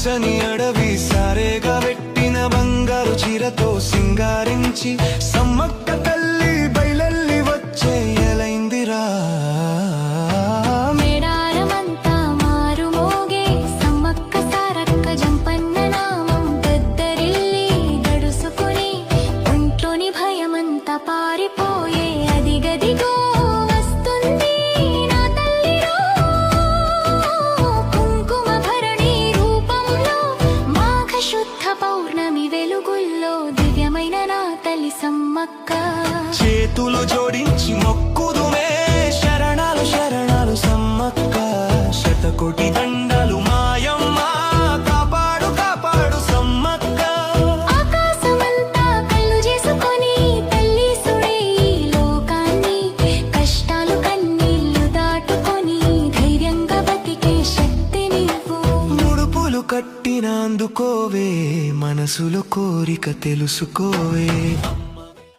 పచ్చని అడవి సారేగా పెట్టిన బంగారు చీరతో సింగారించి పౌర్ణమి వెలుగుల్లో దివ్యమైన నా తల్లి సమ్మక్క. చేతులు జోడించి మొక్కుదుమే శరణాలు శరణాలు సమ్మక్క. శతకోటి కళ్ళు కట్టినందుకోవే మనసులో కోరిక తెలుసుకోవే.